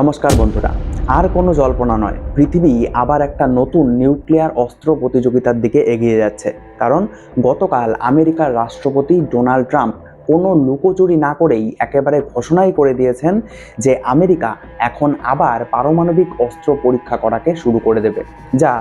নমস্কার বন্ধুরা, আর কোনো জল্পনা নয়, পৃথিবী আবার একটা নতুন নিউক্লিয়ার অস্ত্র প্রতিযোগিতার দিকে এগিয়ে যাচ্ছে। কারণ গতকাল আমেরিকার রাষ্ট্রপতি ডোনাল্ড ট্রাম্প কোনো লুকোচুরি না করেই একেবারে ঘোষণাই করে দিয়েছেন যে আমেরিকা এখন আবার পারমাণবিক অস্ত্র পরীক্ষা করাকে শুরু করে দেবে, যা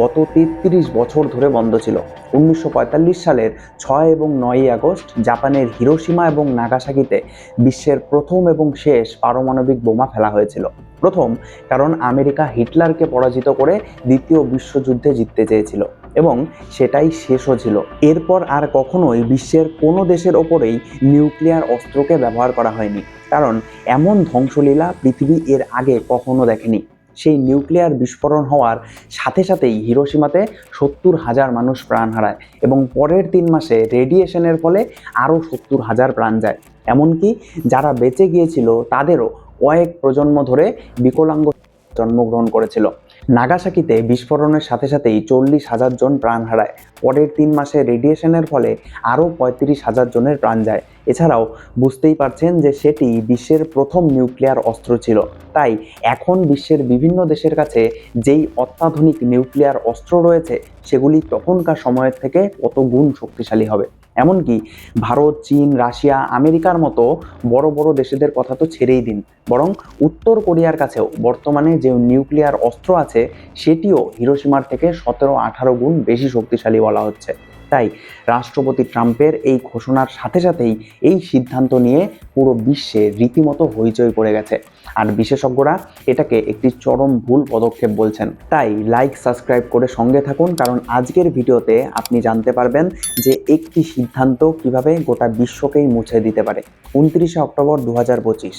গত তেত্রিশ বছর ধরে বন্ধ ছিল। উনিশশো পঁয়তাল্লিশ সালের ছয় এবং নয়ই আগস্ট জাপানের হিরোসীমা এবং নাগাসাকিতে বিশ্বের প্রথম এবং শেষ পারমাণবিক বোমা ফেলা হয়েছিল। প্রথম, কারণ আমেরিকা হিটলারকে পরাজিত করে দ্বিতীয় বিশ্বযুদ্ধে জিততে চেয়েছিল। এবং সেটাই শেষও ছিল। এরপর আর কখনোই বিশ্বের কোনো দেশের ওপরেই নিউক্লিয়ার অস্ত্রকে ব্যবহার করা হয়নি। কারণ এমন ধ্বংসলীলা পৃথিবী এর আগে কখনো দেখেনি। সেই নিউক্লিয়ার বিস্ফোরণ হওয়ার সাথে সাথেই হিরোসীমাতে সত্তর হাজার মানুষ প্রাণ হারায় এবং পরের তিন মাসে রেডিয়েশনের ফলে আরও সত্তর হাজার প্রাণ যায়। এমনকি যারা বেঁচে গিয়েছিল তাদেরও কয়েক প্রজন্ম ধরে বিকলাঙ্গ জন্মগ্রহণ করেছিল। নাগাসাকিতে বিস্ফোরণের সাথে সাথেই চল্লিশ হাজার জন প্রাণ হারায়। পরের তিন মাসে রেডিয়েশনের ফলে আরও পঁয়ত্রিশ হাজার জনের প্রাণ যায়। এছাড়াও বুঝতেই পারছেন যে সেটি বিশ্বের প্রথম নিউক্লিয়ার অস্ত্র ছিল। তাই এখন বিশ্বের বিভিন্ন দেশের কাছে যেই অত্যাধুনিক নিউক্লিয়ার অস্ত্র রয়েছে, সেগুলি তখনকার সময়ের থেকে কত গুণ শক্তিশালী হবে। এমনকি ভারত, চীন, রাশিয়া, আমেরিকার মতো বড় বড় দেশেদের কথা তো ছেড়েই দিন। বরং উত্তর কোরিয়ার কাছেও বর্তমানে যে নিউক্লিয়ার অস্ত্র আছে, সেটিও হিরোসীমার থেকে সতেরো আঠারো গুণ বেশি শক্তিশালী বলা হচ্ছে। তাই রাষ্ট্রপতি ট্রাম্পের এই ঘোষণার সাথে সাথেই এই সিদ্ধান্ত নিয়ে পুরো বিশ্বে রীতিমতো হইচই পড়ে গেছে। আর বিশেষজ্ঞরা এটাকে একটি চরম ভুল পদক্ষেপ বলছেন। তাই লাইক সাবস্ক্রাইব করে সঙ্গে থাকুন, কারণ আজকের ভিডিওতে আপনি জানতে পারবেন যে একটি সিদ্ধান্ত কীভাবে গোটা বিশ্বকেই মুছে দিতে পারে। উনত্রিশে অক্টোবর দু হাজার পঁচিশ,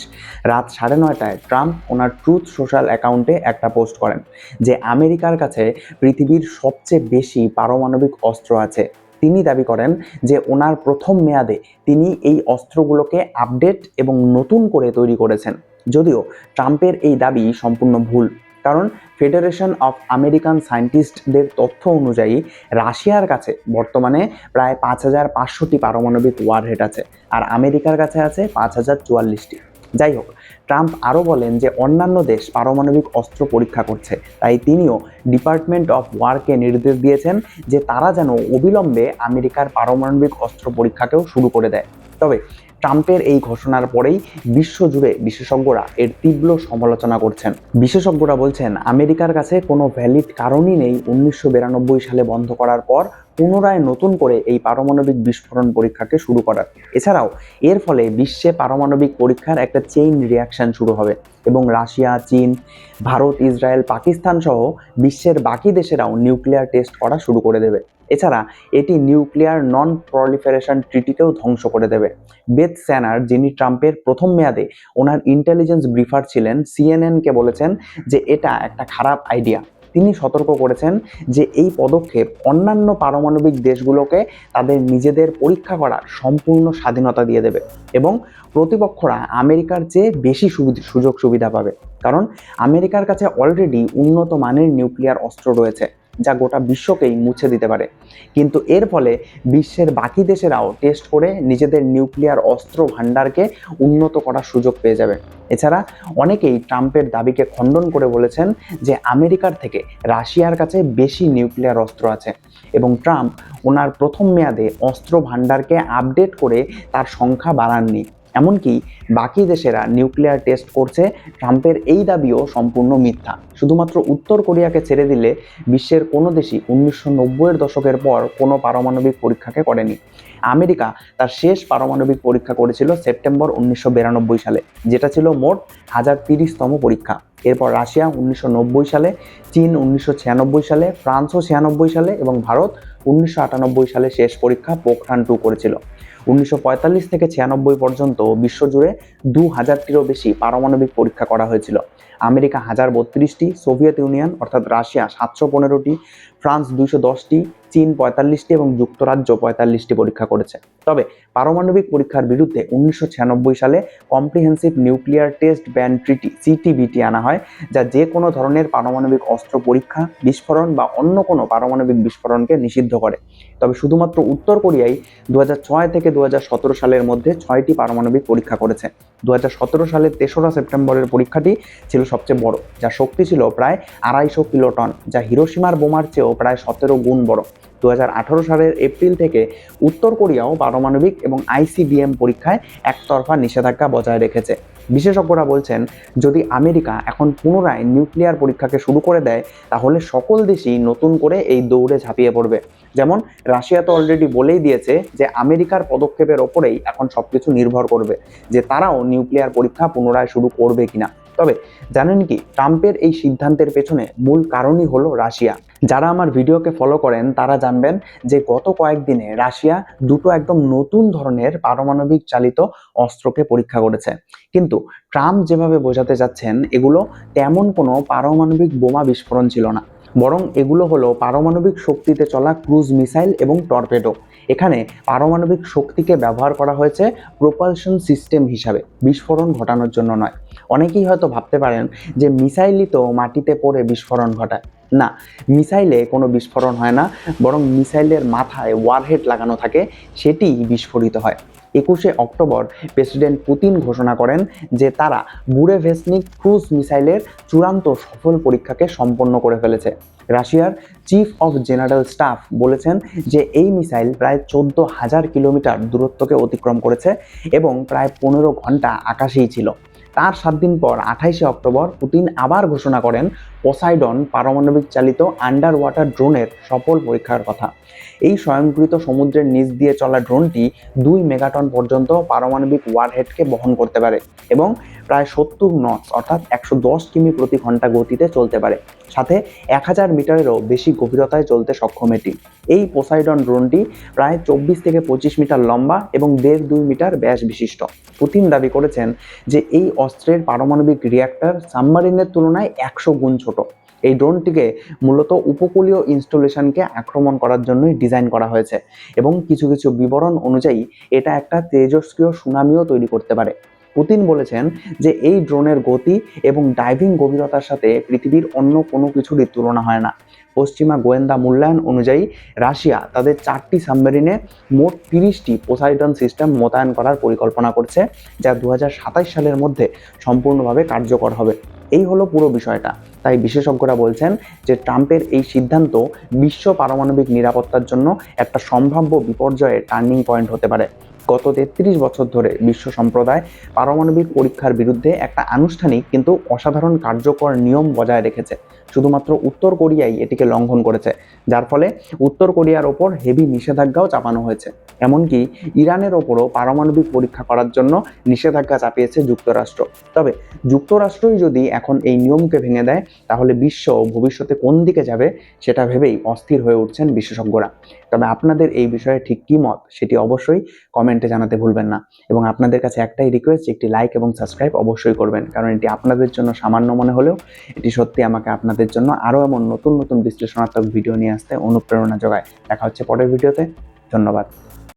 রাত সাড়ে নয়টায় ট্রাম্প ওনার ট্রুথ সোশ্যাল অ্যাকাউন্টে একটা পোস্ট করেন, যে আমেরিকার কাছে পৃথিবীর সবচেয়ে বেশি পারমাণবিক অস্ত্র আছে। তিনি দাবি করেন যে ওনার প্রথম মেয়াদে তিনি এই অস্ত্রগুলোকে আপডেট এবং নতুন করে তৈরি করেছেন। যদিও ট্রাম্পের এই দাবি সম্পূর্ণ ভুল, কারণ ফেডারেশন অফ আমেরিকান সায়েন্টিস্টদের তথ্য অনুযায়ী রাশিয়ার কাছে বর্তমানে প্রায় পাঁচ হাজার পাঁচশোটি পারমাণবিক ওয়ারহেড আছে, আর আমেরিকার কাছে আছে পাঁচ হাজার চুয়াল্লিশটি। যাই হোক, ট্রাম্প আরও বলেন যে অন্যান্য দেশ পারমাণবিক অস্ত্র পরীক্ষা করছে। তাই তিনিও ডিপার্টমেন্ট অফ ওয়ারকে নির্দেশ দিয়েছেন যে তারা যেন অবিলম্বে আমেরিকার পারমাণবিক অস্ত্র পরীক্ষাকেও শুরু করে দেয়। তবে ট্রাম্পের এই ঘোষণার পরেই বিশ্বজুড়ে বিশেষজ্ঞরা এর তীব্র সমালোচনা করছেন। বিশেষজ্ঞরা বলছেন, আমেরিকার কাছে কোনো ভ্যালিড কারণই নেই উনিশশো বিরানব্বই সালে বন্ধ করার পর পুনরায় নতুন করে এই পারমাণবিক বিস্ফোরণ পরীক্ষাকে শুরু করার। এছাড়াও, এর ফলে বিশ্বে পারমাণবিক পরীক্ষার একটা চেইন রিয়াকশন শুরু হবে এবং রাশিয়া, চীন, ভারত, ইসরায়েল, পাকিস্তান সহ বিশ্বের বাকি দেশেরাও নিউক্লিয়ার টেস্ট করা শুরু করে দেবে। এছাড়া, এটি নিউক্লিয়ার নন প্রলিফারেশন ট্রিটিকেও ধ্বংস করে দেবে। বেথ স্যানার, যিনি ট্রাম্পের প্রথম মেয়াদে ওনার ইন্টেলিজেন্স ব্রিফার ছিলেন সিএনএনকে বলেছেন যে এটা একটা খারাপ আইডিয়া তিনি সতর্ক করেছেন যে এই পদক্ষেপ অন্যান্য পারমাণবিক দেশগুলোকে তাদের নিজেদের পরীক্ষা করার সম্পূর্ণ স্বাধীনতা দিয়ে দেবে এবং প্রতিপক্ষরা আমেরিকার চেয়ে বেশি সুযোগ সুবিধা পাবে। কারণ আমেরিকার কাছে অলরেডি উন্নত মানের নিউক্লিয়ার অস্ত্র রয়েছে। যা গোটা বিশ্বকেই মুছে দিতে পারে। কিন্তু এর ফলে বিশ্বের বাকি দেশেরাও টেস্ট করে নিজেদের নিউক্লিয়ার অস্ত্র ভাণ্ডারকে উন্নত করার সুযোগ পেয়ে যাবে। এছাড়া অনেকেই ট্রাম্পের দাবিকে খণ্ডন করে বলেছেন যে আমেরিকার থেকে রাশিয়ার কাছে বেশি নিউক্লিয়ার অস্ত্র আছে এবং ট্রাম্প ওনার প্রথম মেয়াদে অস্ত্র ভাণ্ডারকে আপডেট করে তার সংখ্যা বাড়াননি। এমনকি বাকি দেশেরা নিউক্লিয়ার টেস্ট করছে, ট্রাম্পের এই দাবিও সম্পূর্ণ মিথ্যা। শুধুমাত্র উত্তর কোরিয়াকে ছেড়ে দিলে বিশ্বের কোনো দেশই উনিশশো নব্বইয়ের দশকের পর কোনো পারমাণবিক পরীক্ষাকে করেনি। আমেরিকা তার শেষ পারমাণবিক পরীক্ষা করেছিল সেপ্টেম্বর উনিশশো বিরানব্বই সালে, যেটা ছিল মোট হাজার তিরিশতম পরীক্ষা। এরপর রাশিয়া উনিশশো নব্বই সালে, চীন উনিশশো ছিয়ানব্বই সালে, ফ্রান্সও ছিয়ানব্বই সালে এবং ভারত উনিশশো আটানব্বই সালে শেষ পরীক্ষা পোখরান টু করেছিল। উনিশশো পঁয়তাল্লিশ থেকে ছিয়ানব্বই পর্যন্ত বিশ্বজুড়ে দু হাজারটিরও বেশি পারমাণবিক পরীক্ষা করা হয়েছিল। আমেরিকা হাজার বত্রিশটি, সোভিয়েত ইউনিয়ন অর্থাৎ রাশিয়া সাতশো পনেরোটি, ফ্রান্স দুইশো দশটি, চীন পঁয়তাল্লিশটি এবং যুক্তরাজ্য পঁয়তাল্লিশটি পরীক্ষা করেছে। তবে পারমাণবিক পরীক্ষার বিরুদ্ধে উনিশশো ছিয়ানব্বই সালে comprehensive nuclear test ban treaty CTBT আনা হয়, যা যে কোনো ধরনের পারমাণবিক অস্ত্র পরীক্ষা, বিস্ফোরণ বা অন্য কোনো পারমাণবিক বিস্ফোরণকে নিষিদ্ধ করে। তবে শুধুমাত্র উত্তর কোরিয়াই দু হাজার ছয় থেকে দুহাজার সতেরো সালের মধ্যে ছয়টি পারমাণবিক পরীক্ষা করেছে। দু হাজার সতেরো সালের তেসরা সেপ্টেম্বরের পরীক্ষাটি ছিল সবচেয়ে বড় যা শক্তি ছিল প্রায় আড়াইশো কিলোটন, যা হিরোসীমার বোমার চেয়েও প্রায় সতেরো গুণ বড়। দু হাজার আঠেরো সালের এপ্রিল থেকে উত্তর কোরিয়াও পারমাণবিক এবং আইসিবিএম পরীক্ষায় একতরফা নিষেধাজ্ঞা বজায় রেখেছে। বিশেষজ্ঞরা বলছেন, যদি আমেরিকা এখন পুনরায় নিউক্লিয়ার পরীক্ষাকে শুরু করে দেয়, তাহলে সকল দেশই নতুন করে এই দৌড়ে ঝাঁপিয়ে পড়বে। যেমন, রাশিয়া তো অলরেডি বলেই দিয়েছে যে আমেরিকার পদক্ষেপের ওপরেই এখন সব কিছু নির্ভর করবে, যে তারাও নিউক্লিয়ার পরীক্ষা পুনরায় শুরু করবে কিনা। তবে জানেন কি, ট্রাম্পের এই সিদ্ধান্তের পেছনে মূল কারণই হলো রাশিয়া। যারা আমার ভিডিওকে ফলো করেন, তারা জানবেন যে গত কয়েকদিনে রাশিয়া দুটো একদম নতুন ধরনের পারমাণবিক চালিত অস্ত্রকে পরীক্ষা করেছে। কিন্তু ট্রাম্প যেভাবে বোঝাতে যাচ্ছেন, এগুলো তেমন কোনো পারমাণবিক বোমা বিস্ফোরণ ছিল না। বরং এগুলো হলো পারমাণবিক শক্তিতে চলা ক্রুজ মিসাইল এবং টর্পেডো। এখানে পারমাণবিক শক্তিকে ব্যবহার করা হয়েছে প্রোপালশন সিস্টেম হিসাবে, বিস্ফোরণ ঘটানোর জন্য নয়। অনেকেই হয়তো ভাবতে পারেন যে মিসাইলই তো মাটিতে পড়ে বিস্ফোরণ ঘটায়। না, মিসাইলে কোনো বিস্ফোরণ হয় না, বরং মিসাইলের মাথায় ওয়ারহেড লাগানো থাকে সেটি বিস্ফোরিত হয়। একুশে অক্টোবর প্রেসিডেন্ট পুতিন ঘোষণা করেন যে তারা বুরেভেসনিক ক্রুজ মিসাইলের চূড়ান্ত সফল পরীক্ষাকে সম্পন্ন করে ফেলেছে। রাশিয়ার চিফ অফ জেনারেল স্টাফ বলেছেন যে এই মিসাইল প্রায় চোদ্দ হাজার কিলোমিটার দূরত্বকে অতিক্রম করেছে এবং প্রায় পনেরো ঘণ্টা আকাশেই ছিল। তার সাত দিন পর আঠাইশে অক্টোবর পুতিন আবার ঘোষণা করেন পোসাইডন পারমাণবিক চালিত আন্ডার ওয়াটার ড্রোনের সফল পরীক্ষার কথা। এই স্বয়ংকৃত সমুদ্রের নিচ দিয়ে চলা ড্রোনটি দুই মেগাটন পর্যন্ত পারমাণবিক ওয়ারহেডকে বহন করতে পারে এবং প্রায় সত্তর নটস, অর্থাৎ একশো দশ কিমি প্রতি ঘণ্টা গতিতে চলতে পারে। সাথে এক হাজার মিটারেরও বেশি গভীরতায় চলতে সক্ষম এটি। এই পোসাইডন ড্রোনটি প্রায় চব্বিশ থেকে পঁচিশ মিটার লম্বা এবং দেড় দুই মিটার ব্যাস বিশিষ্ট। পুতিন দাবি করেছেন যে এই অস্ত্রের পারমাণবিক রিয়াক্টর সাবমারিনের তুলনায় একশো গুণ ছোট। এই ড্রোনটিকে মূলত উপকূলীয় ইনস্টলেশনকে আক্রমণ করার জন্যই ডিজাইন করা হয়েছে এবং কিছু কিছু বিবরণ অনুযায়ী এটা একটা তেজস্ক্রিয় সুনামিও তৈরি করতে পারে। পুতিন বলেছেন যে এই ড্রোনের গতি এবং ডাইভিং গভীরতার সাথে পৃথিবীর অন্য কোনো কিছুরই তুলনা হয় না। পশ্চিমা গোয়েন্দা মূল্যায়ন অনুযায়ী রাশিয়া তাদের চারটি সাবমেরিনে মোট তিরিশটি পোসাইডন সিস্টেম মোতায়েন করার পরিকল্পনা করছে, যা দু সালের মধ্যে সম্পূর্ণভাবে কার্যকর হবে। এই হলো পুরো বিষয়টা। তাই বিশেষজ্ঞরা বলছেন যে ট্রাম্পের এই সিদ্ধান্ত বিশ্ব পারমাণবিক নিরাপত্তার জন্য একটা সম্ভাব্য বিপর্যয়ের টার্নিং পয়েন্ট হতে পারে। গত তেত্রিশ বছর ধরে বিশ্ব সম্প্রদায় পারমাণবিক পরীক্ষার বিরুদ্ধে একটা আনুষ্ঠানিক কিন্তু অসাধারণ কার্যকর নিয়ম বজায় রেখেছে। শুধুমাত্র উত্তর কোরিয়াই এটিকে লঙ্ঘন করেছে। যার ফলে উত্তর কোরিয়ার ওপর হেভি নিষেধাজ্ঞাও চাপানো হয়েছে। এমনকি ইরানের ওপরও পারমাণবিক পরীক্ষা করার জন্য নিষেধাজ্ঞা চাপিয়েছে যুক্তরাষ্ট্র। তবে যুক্তরাষ্ট্রই যদি এখন এই নিয়মকে ভেঙে দেয়, তাহলে বিশ্ব ভবিষ্যতে কোন দিকে যাবে সেটা ভেবেই অস্থির হয়ে উঠছেন বিশেষজ্ঞরা। তবে আপনাদের এই বিষয়ে ঠিক কী মত সেটি অবশ্যই কমেন্টে জানাতে ভুলবেন না। এবং আপনাদের কাছে একটাই রিকোয়েস্ট একটি লাইক এবং সাবস্ক্রাইব অবশ্যই করবেন। কারণ এটি আপনাদের জন্য সামান্য মনে হলেও এটি সত্যি আমাকে আপনাদের জন্য আরও এমন নতুন নতুন বিশ্লেষণাত্মক ভিডিও নিয়ে আসতে অনুপ্রেরণা যোগায়। দেখা হচ্ছে পরের ভিডিওতে। ধন্যবাদ।